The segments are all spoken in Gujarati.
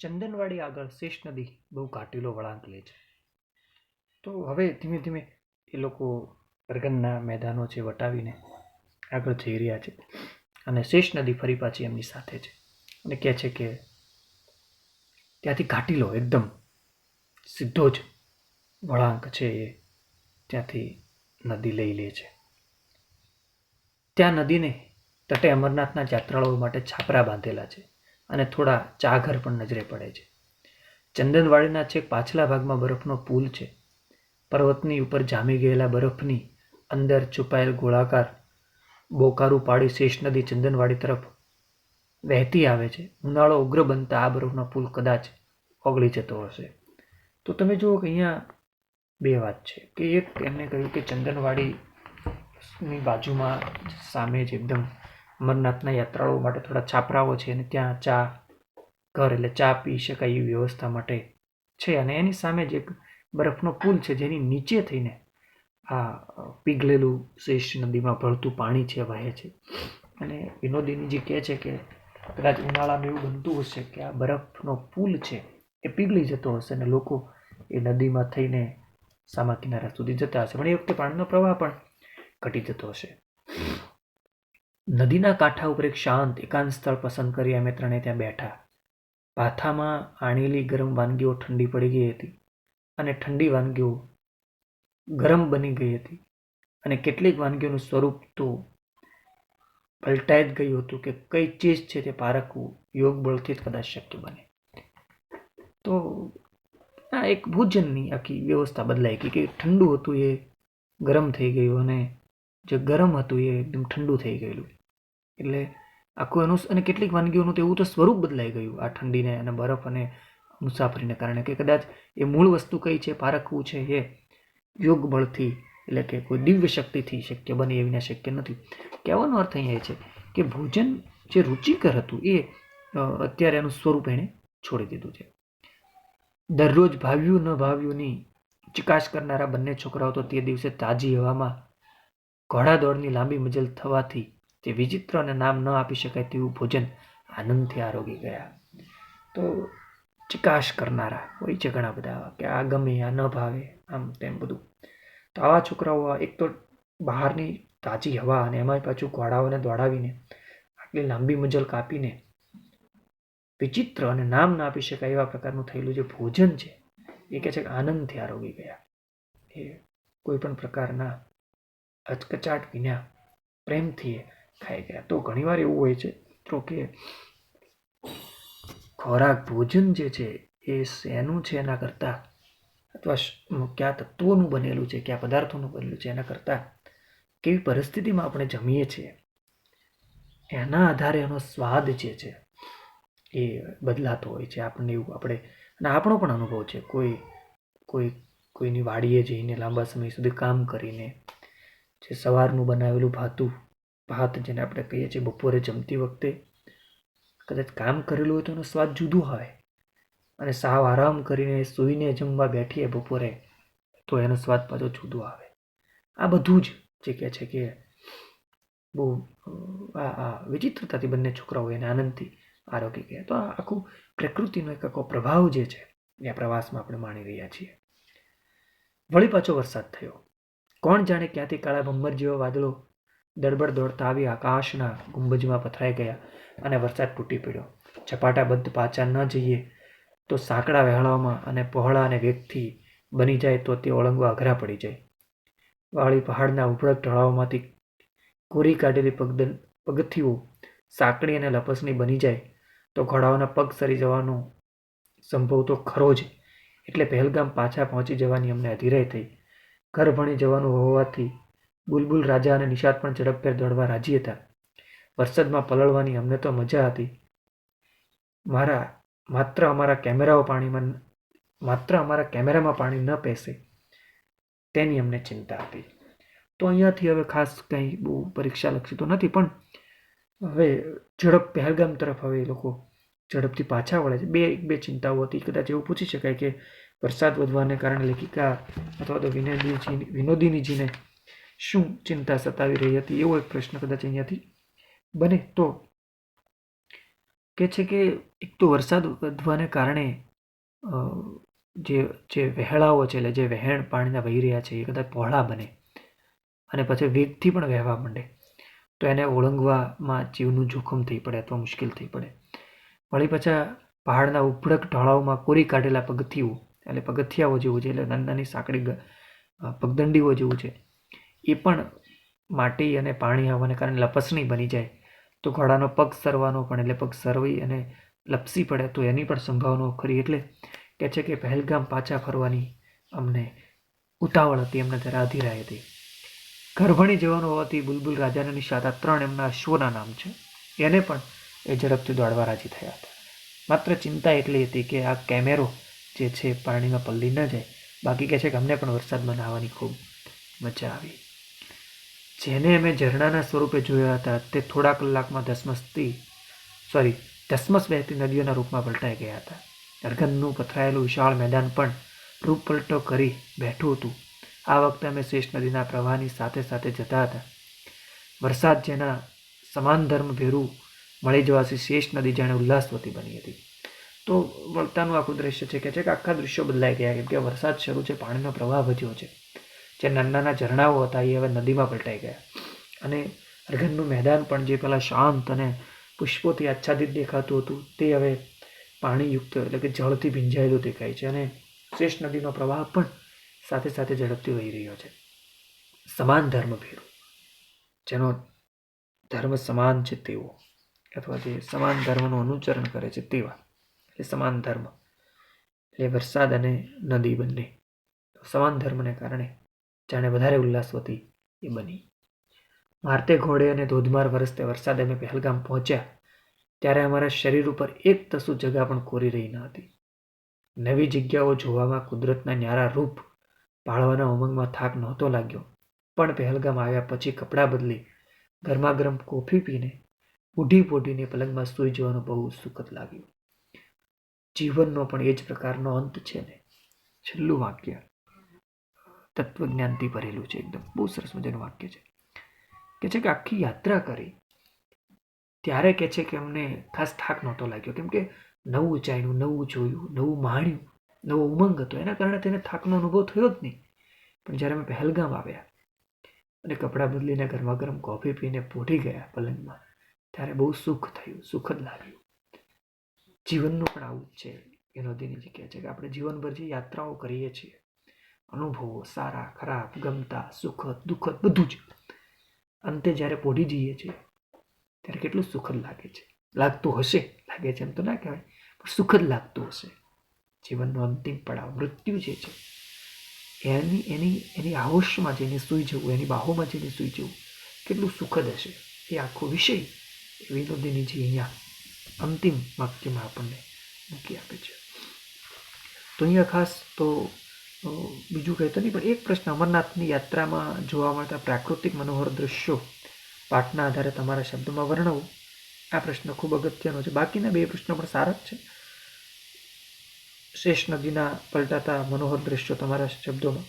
ચંદનવાડી આગળ શેષ નદી બહુ કાટેલો વળાંક લે છે. તો હવે ધીમે ધીમે એ લોકો રગનના મેદાનો છે વટાવીને આગળ જઈ રહ્યા છે અને શેષ નદી ફરી પાછી એમની સાથે છે. અને કહે છે કે ત્યાંથી ઘાટીલો એકદમ સીધો જ વળાંક છે એ ત્યાંથી નદી લઈ લે છે. ત્યાં નદીને તટે અમરનાથના યાત્રાળુઓ માટે છાપરા બાંધેલા છે. અને થોડા ચાઘર પણ નજરે પડે છે. ચંદનવાડીના છેક પાછલા ભાગમાં બરફનો પુલ છે. પર્વતની ઉપર જામી ગયેલા બરફની અંદર છુપાયેલ ગોળાકાર બોકારું પાડી શેષ નદી ચંદનવાડી તરફ વહેતી આવે છે. ઉનાળો ઉગ્ર બનતા આ બરફનો પુલ કદાચ ઓગળી જતો હશે. તો તમે જુઓ કે અહીંયા બે વાત છે. કે એક એમને કહ્યું કે ચંદનવાડીની બાજુમાં સામે જ એકદમ અમરનાથના યાત્રાળુઓ માટે થોડા છાપરાઓ છે અને ત્યાં ચા, ઘર એટલે ચા પી શકાય એવી વ્યવસ્થા માટે છે. અને એની સામે જ એક બરફનો પુલ છે જેની નીચે થઈને આ પીગલેલું શેષ નદીમાં ભળતું પાણી છે, વહે છે. અને વિનોદિનીજી કહે છે કે કદાચ ઉનાળામાં એવું બનતું હશે કે આ બરફનો પુલ છે એ પીગળી જતો હશે અને લોકો એ નદીમાં થઈને સામા કિનારા સુધી જતા હશે. પણ એ વખતે પાણીનો પ્રવાહ પણ ઘટી જતો હશે. નદીના કાંઠા ઉપર એક શાંત, એકાંત સ્થળ પસંદ કરી અમે ત્રણે ત્યાં બેઠા. પાથામાં આણેલી ગરમ વાનગીઓ ઠંડી પડી ગઈ હતી અને ઠંડી વાનગીઓ ગરમ બની ગઈ હતી અને કેટલીક વાનગીઓનું સ્વરૂપ તો પલટાઈ જ ગયું હતું કે કઈ ચીજ છે તે પારખવું યોગ બળથી જ કદાચ શક્ય બને. તો આ એક ભોજનની આખી વ્યવસ્થા બદલાઈ ગઈ કે ઠંડુ હતું એ ગરમ થઈ ગયું અને જે ગરમ હતું એ એકદમ ઠંડુ થઈ ગયેલું. એટલે આખું એનું અને કેટલીક વાનગીઓનું તો એવું તો સ્વરૂપ બદલાઈ ગયું, આ ઠંડીને અને બરફ અને મુસાફરીને કારણે કે કદાચ એ મૂળ વસ્તુ કઈ છે, પારખવું છે, એ યોગ બળથી એટલે કે કોઈ દિવ્ય શક્તિથી શક્ય બને એ વિના શક્ય નથી. કહેવાનો અર્થ અહીંયા એ છે કે ભોજન જે રુચિકર હતું એ અત્યારે એનું સ્વરૂપ એણે છોડી દીધું છે. દરરોજ ભાવ્યું ન ભાવ્યુંની ચિકાશ કરનારા બંને છોકરાઓ તો તે દિવસે તાજી હવામાં ઘોડાદોડની લાંબી મજલ થવાથી તે વિચિત્ર અને નામ ન આપી શકાય તેવું ભોજન આનંદથી આરોગી ગયા. તો ચિકાશ કરનારા હોય છે ઘણા બધા કે આ ગમે, આ ન ભાવે, આમ તેમ બધું. તો આવા છોકરાઓ, એક તો બહારની તાજી હવા અને એમાંય પાછું ઘોડાઓને દોડાવીને આટલી લાંબી મજલ કાપીને વિચિત્ર અને નામ ના આપી શકાય એવા પ્રકારનું થયેલું જે ભોજન છે, એ કહે છે કે આનંદથી આરોગી ગયા. એ કોઈ પણ પ્રકારના અચકચાટ વિના પ્રેમથી ખાઈ ગયા. તો ઘણીવાર એવું હોય છે, મિત્રો, કે ખોરાક ભોજન જે છે, એ શેનું છે એના કરતાં અથવા કયા તત્વોનું બનેલું છે, કયા પદાર્થોનું બનેલું છે એના કરતાં કેવી પરિસ્થિતિમાં આપણે જમીએ છીએ, એના આધારે એનો સ્વાદ જે છે, એ બદલાતો હોય છે. આપણને એવું આપણે, અને આપણો પણ અનુભવ છે, કોઈ કોઈ, કોઈની વાડીએ જઈને લાંબા સમય સુધી કામ કરીને જે સવારનું બનાવેલું ભાતું ભાત જેને આપણે કહીએ છીએ બપોરે જમતી વખતે. કદાચ કામ કરેલું હોય તો એનો સ્વાદ જુદો હોય. અને સાવ આરામ કરીને સૂઈને જમવા બેઠીએ બપોરે, તો એનો સ્વાદ પાછો જુદો આવે. આ બધું જ જે કહે છે કે બહુ આ આ વિચિત્રતાથી બંને છોકરાઓ એને આનંદથી આરોગી ગયા. તો આ આખું પ્રકૃતિનો એક આખો પ્રભાવ જે છે, એ પ્રવાસમાં આપણે માણી રહ્યા છીએ. વળી પાછો વરસાદ થયો. કોણ જાણે ક્યાંથી કાળા ભમ્બર જેવા વાદળો દળબડ દોડતા આવી આકાશના ગુંબજમાં પથરાઈ ગયા અને વરસાદ તૂટી પડ્યો. ઝપાટાબદ્ધ પાછા ન જઈએ તો સાંકડા વહેળામાં અને પહોળા અને વેગથી બની જાય તો તે ઓળંગવા અઘરા પડી જાય. વાળી પહાડના ઉભળક ઢળાવમાંથી કોરી કાઢેલી પગદન પગથીઓ સાંકડી અને લપસની બની જાય તો ઘોડાઓના પગ સરી જવાનો સંભવ તો ખરો જ, એટલે પહેલગામ પાછા પહોંચી જવાની અમને અધીરાઈ થઈ. ઘર ભણી જવાનું હોવાથી બુલબુલ રાજા અને નિષાદ પણ ઝડપભેર દોડવા રાજી હતા. વરસાદમાં પલળવાની અમને તો મજા હતી. મારા, માત્ર અમારા કેમેરાઓ પાણીમાં માત્ર અમારા કેમેરામાં પાણી ન પેસે. તેની અમને ચિંતા હતી. તો અહીંયાથી હવે ખાસ કંઈ બહુ પરીક્ષા લક્ષી તો નથી, પણ હવે ઝડપ પહેલગામ તરફ હવે એ લોકો ઝડપથી પાછા વળે છે. બે, એક, બે ચિંતાઓ હતી. કદાચ એવું પૂછી શકાય કે વરસાદ વધવાને કારણે લેખિકા અથવા તો વિનોદીજી વિનોદિનીજીને શું ચિંતા સતાવી રહી હતી એવો એક પ્રશ્ન કદાચ અહીંયાથી બને. તો કે છે કે એક તો વરસાદ વધવાને કારણે જે જે વહેળાઓ છે એટલે જે વહેણ પાણીના વહી રહ્યા છે એ કદાચ પહોળા બને અને પછી વેગથી પણ વહેવા માંડે, તો એને ઓળંગવામાં જીવનું જોખમ થઈ પડે અથવા મુશ્કેલ થઈ પડે. વળી પાછા પહાડના ઉભડક ઢોળાવમાં કોરી કાઢેલા પગથિયું એટલે પગથિયાઓ જેવું છે, એટલે નાની નાની સાંકડી પગદંડીઓ જેવું છે એ પણ માટી અને પાણી આવવાને કારણે લપસણી બની જાય. તો ઘોડાનો પગ સરવાનો પણ, એટલે પગ સરવી અને લપસી પડે, તો એની પણ સંભાવનાઓ ખરી. એટલે કહે છે કે પહેલગામ પાછા ફરવાની અમને ઉતાવળ હતી એમને ત્યારે અધિરાય હતી. ગર્ભણી જવાનો હોવાથી બુલબુલ રાજાને નિશાતા ત્રણ એમના અશ્વના નામ છે. એને પણ એ ઝડપથી દોડવા રાજી થયા હતા. માત્ર ચિંતા એટલી હતી કે આ કેમેરો જે છે પાણીમાં પલ્લી ન જાય. બાકી કહે છે કે અમને પણ વરસાદમાં નાહવાની ખૂબ મજા આવી. જેને અમે ઝરણાના સ્વરૂપે જોયા હતા, તે થોડા કલાકમાં ધસમસતી સોરી ધસમસ વહેતી નદીઓના રૂપમાં પલટાઈ ગયા હતા. અર્ગનનું પથરાયેલું વિશાળ મેદાન પણ રૂપ પલટો કરી બેઠું હતું. આ વખતે અમે શેષ નદીના પ્રવાહની સાથે સાથે જતા હતા. વરસાદ જેના સમાન ધર્મ ભેરું મળી જવાથી શેષ નદી જાણે ઉલ્લાસવતી બની હતી. તો વળતાનું આખું દ્રશ્ય છે કે છે કે આખા દૃશ્યો બદલાઈ ગયા, કેમ કે વરસાદ શરૂ છે, પાણીનો પ્રવાહ વધ્યો છે. જે નાના નાના ઝરણાઓ હતા એ હવે નદીમાં પલટાઈ ગયા. અને અર્ઘનનું મેદાન પણ જે પેલા શાંત અને પુષ્પોથી આચ્છાદિત દેખાતું હતું, તે હવે પાણીયુક્ત એટલે કે જળથી ભીંજાયેલું દેખાય છે અને શ્રેષ્ઠ નદીનો પ્રવાહ પણ સાથે સાથે ઝડપથી વહી રહ્યો છે. સમાન ધર્મ ભેરું જેનો ધર્મ સમાન છે તેવો, અથવા જે સમાન ધર્મનું અનુચરણ કરે છે તેવા, એટલે સમાન ધર્મ, એટલે વરસાદ અને નદી બંને. સમાન ધર્મને કારણે જાણે વધારે ઉલ્લાસવતી એ બની. મારતે ઘોડે અને ધોધમાર વરસતે વરસાદ અમે પહેલગામ પહોંચ્યા, ત્યારે અમારા શરીર ઉપર એક તસુ જગા પણ કોરી રહી ન હતી. નવી જગ્યાઓ જોવામાં કુદરતના ન્યારા રૂપ પાળવાના ઉમંગમાં થાક નહોતો લાગ્યો, પણ પહેલગામ આવ્યા પછી કપડાં બદલી ગરમા ગરમ કોફી પીને ઉઢી પોઢીને પલંગમાં સૂઈ જવાનું બહુ સુખદ લાગ્યું. જીવનનો પણ એ જ પ્રકારનો અંત છે ને, છેલ્લું વાક્ય. તત્વજ્ઞાનથી ભરેલું છે એકદમ. બહુ સરસ મજાનું વાક્ય છે. કે છે કે આખી યાત્રા કરી, ત્યારે કે છે કે અમને ખાસ થાક નહોતો લાગ્યો. કેમ કે નવું જાણ્યું, નવું જોયું, નવું માણ્યું, નવો ઉમંગ હતો. એના કારણે તેને થાકનો અનુભવ થયો જ નહીં. પણ જ્યારે અમે પહેલગામ આવ્યા અને કપડાં બદલીને ગરમા ગરમ કોફી પીને પોઢી ગયા પલંગમાં, ત્યારે બહુ સુખ થયું સુખદ લાગ્યું. જીવનનું પણ આવું જ છે. વિનોદીની કહે છે કે આપણે જીવનભર જે યાત્રાઓ કરીએ છીએ અનુભવો, સારા, ખરાબ, ગમતા સુખદ દુઃખદ બધું જ. અંતે જ્યારે પોઢી જઈએ છીએ, ત્યારે કેટલું સુખદ લાગે છે. લાગતું હશે, લાગે છે એમ તો ના કહેવાય, પણ સુખદ લાગતું હશે. જીવનનો અંતિમ પડાવ, મૃત્યુ જે છે, એની એની એની આહોશમાં જઈને સૂઈ જવું, એની બાહોમાં જઈને સૂઈ જવું, કેટલું સુખદ હશે. એ આખો વિષય વિનોદીનીજી અહીંયા અંતિમ વાક્યમાં આપણને મૂકી આપે છે. તો અહીંયા ખાસ તો બીજું કહેતો નહીં, પણ એક પ્રશ્ન, અમરનાથની યાત્રામાં જોવા મળતા પ્રાકૃતિક મનોહર દ્રશ્યો પાઠના આધારે તમારા શબ્દોમાં વર્ણવો, આ પ્રશ્ન ખૂબ અગત્યનો છે. બાકીના બે પ્રશ્નો પણ સારા જ છે. શેષ નદીના પલટાતા મનોહર દૃશ્યો તમારા શબ્દોમાં.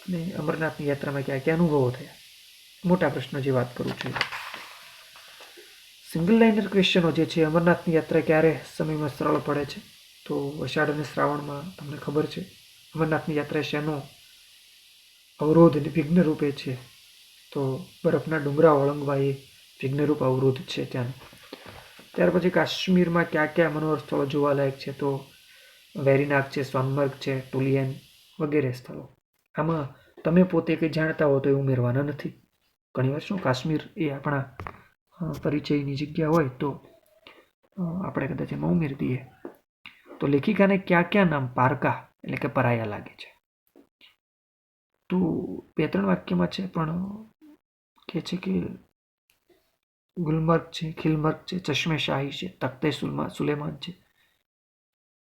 અને અમરનાથની યાત્રામાં ક્યાં ક્યાં અનુભવો થયા? મોટા પ્રશ્નો જે વાત કરું છું. સિંગલ લાઇનર ક્વેશ્ચનો જે છે, અમરનાથની યાત્રા ક્યારે સમયમાં સરળ પડે છે? તો અષાઢ અને શ્રાવણમાં તમને ખબર છે. અમરનાથની યાત્રા શેનો અવરોધ અને વિઘ્ન રૂપે છે. તો બરફના ડુંગરા ઓળંગવા એ વિઘ્નરૂપ અવરોધ છે ત્યાંનો. ત્યાર પછી કાશ્મીરમાં ક્યાં ક્યાં મનોહર સ્થળો જોવાલાયક છે? તો વેરીનાગ છે સોનમર્ગ છે ટુલિયન વગેરે સ્થળો. આમાં તમે પોતે કંઈ જાણતા હો તો એ ઉમેરવાના નથી. ઘણીવાર શું કાશ્મીર એ આપણા પરિચયની જગ્યા હોય તો આપણે કદાચ એમાં ઉમેરી દઈએ. તો લેખિકાને ક્યાં ક્યાં નામ? પારકા. એટલે કે પરાયા લાગે છે. તો બે ત્રણ વાક્યમાં છે, પણ કહે છે કે ગુલમર્ગ છે, ખિલમર્ગ છે, ચશ્મે શાહી છે, તખ્તે સુલેમાન છે.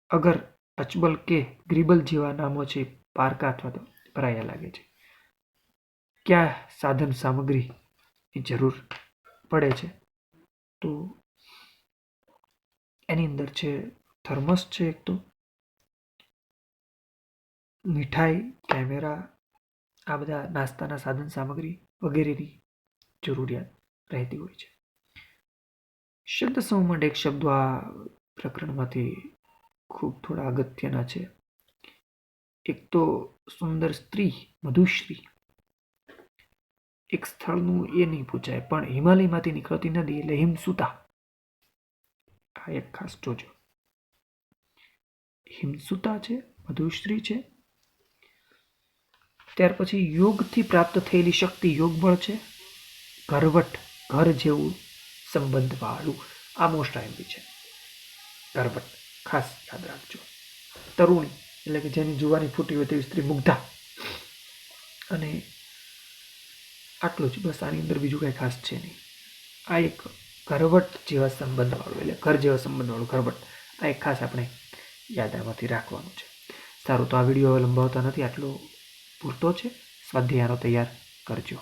અગર અચબલ કે ગ્રીબલ જેવા નામો છે, પારકા અથવા તો પરાયા લાગે છે. ક્યાં સાધન સામગ્રી ની જરૂર પડે છે? તો એની અંદર છે, થર્મસ છે એક તો મીઠાઈ, કેમેરા, આ બધા નાસ્તાના સાધન સામગ્રી વગેરેની જરૂરિયાત રહેતી હોય છે. શબ્દ સમૂહ એક શબ્દો આ પ્રકરણમાંથી ખૂબ થોડા અગત્યના છે. એક તો સુંદર સ્ત્રી, મધુશ્રી. એક સ્થળનું એ નહીં પૂછાય, પણ હિમાલયમાંથી નીકળતી નદી એટલે હિમસુતા આ એક ખાસ જોજો. હિમસુતા છે, મધુશ્રી છે ત્યાર પછી યોગથી પ્રાપ્ત થયેલી શક્તિ યોગબળ છે. ઘરવટ ઘર જેવું સંબંધવાળું, આ મોસ્ટ આઈમ્પી છે. ઘરવટ ખાસ યાદ રાખજો. તરુણી, એટલે કે જેની જુવાની ફૂટી હોય તેવી સ્ત્રી મુગ્ધા. અને આટલું જ, બસ આની અંદર બીજું કાંઈ ખાસ છે નહીં. આ એક ઘરવટ જેવા સંબંધવાળું, એટલે ઘર જેવા સંબંધવાળું ઘરવટ આ એક ખાસ આપણે યાદ આમાંથી રાખવાનું છે. સારું, તો આ વીડિયો હવે લંબાવતા નથી, આટલો પૂરતો છે. સ્વાધ્યાયનો તૈયાર કરજો.